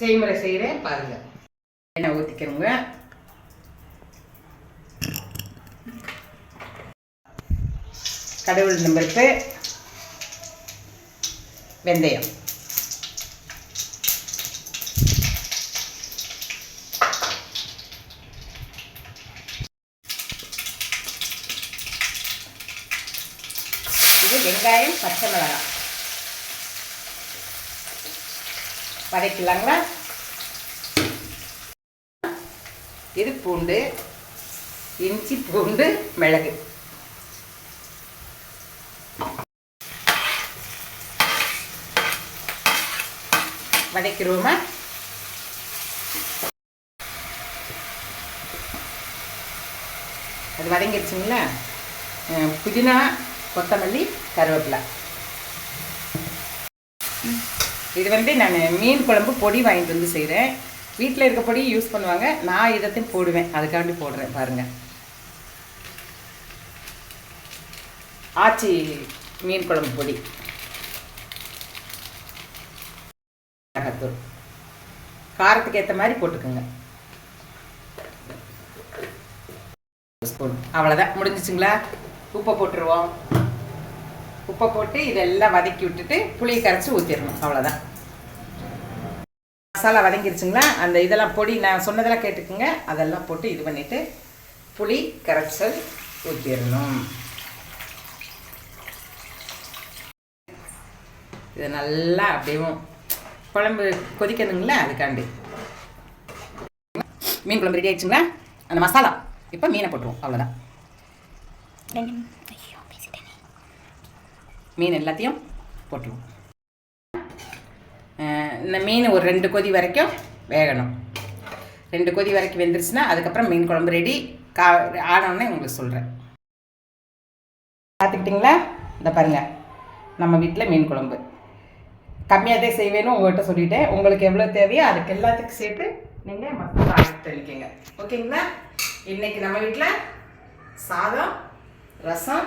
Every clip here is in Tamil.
செய்முறை செய்கிறேன் பாருங்க. எண்ணெய் ஊற்றிக்கிறோங்க கடவுள் நம்பருக்கு வெந்தயம். இது வெங்காயம் பச்சை மிளகாய். வதக்கலாங்களா இது பூண்டு இஞ்சி பூண்டு மிளகு. வதக்கிடுவோமா? அது வதங்கிடுச்சுங்களா? புதினா கொத்தமல்லி கருவேப்பிலை. இது வந்து நான் மீன் குழம்பு பொடி வாங்கிட்டு வந்து செய்கிறேன் வீட்டில் இருக்க பொடி யூஸ் பண்ணுவாங்க. நான் இதத்தையும் போடுவேன். அதுக்காண்டி போடுறேன். பாருங்கள் ஆச்சி மீன் குழம்பு பொடி. மிளகாத்தூள் காரத்துக்கு ஏற்ற மாதிரி போட்டுக்கோங்க. ஸ்பூன் அவ்வளோதான் முடிஞ்சிச்சுங்களா? உப்பை போட்டுருவோம். உப்பை போட்டு இதெல்லாம் வதக்கி விட்டுட்டு புளியை கரைச்சி ஊற்றிடணும் அவ்வளோதான் மசாலா வதங்கிருச்சுங்களா? அந்த இதெல்லாம் பொடி நான் சொன்னதெல்லாம் கேட்டுக்குங்க. அதெல்லாம் போட்டு இது பண்ணிவிட்டு புளி கரைச்சல் ஊற்றிடணும் இது நல்லா அப்படியும் குழம்பு கொதிக்கணுங்களா? அதுக்காண்டி. மீன் குழம்பு ரெடி ஆயிடுச்சுங்களா? அந்த மசாலா. இப்போ மீனை போட்டுருவோம். அவ்வளோதான் ஐயோ. மீன் எல்லாத்தையும் போட்டுருவோம். இந்த மீன் ஒரு ரெண்டு கொதி வரைக்கும் வேகணும். ரெண்டு கொதி வரைக்கும் வெந்துருச்சுன்னா அதுக்கப்புறம் மீன் குழம்பு ரெடி கா ஆனோடனே உங்களுக்கு சொல்கிறேன் பார்த்துக்கிட்டிங்களா? இந்த பாருங்கள் நம்ம வீட்டில் மீன் குழம்பு. கம்மியாக தான் செய்வேன்னு உங்கள்கிட்ட சொல்லிட்டேன். உங்களுக்கு எவ்வளோ தேவையோ அதுக்கு எல்லாத்துக்கும் சேர்த்து நீங்கள் மசாலா ஆட் பண்ணிக்கோங்க. ஓகேங்களா? இன்றைக்கி நம்ம வீட்டில் சாதம் ரசம்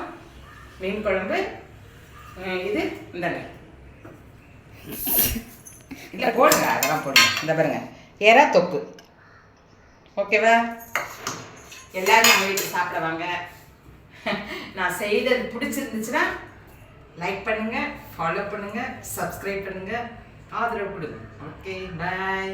மீன் குழம்பு இது இந்த இல்லை போடுங்க அதெல்லாம் போடுங்க. இந்த பாருங்க. எறா தொப்பு ஓகேவா? எல்லாரும் நம்ம வீட்டுக்கு சாப்பிட வாங்க. நான் செய்தது பிடிச்சிருந்துச்சுன்னா லைக் பண்ணுங்க ஃபாலோ பண்ணுங்க சப்ஸ்கிரைப் பண்ணுங்க. ஆதரவு கொடுங்க. Okay bye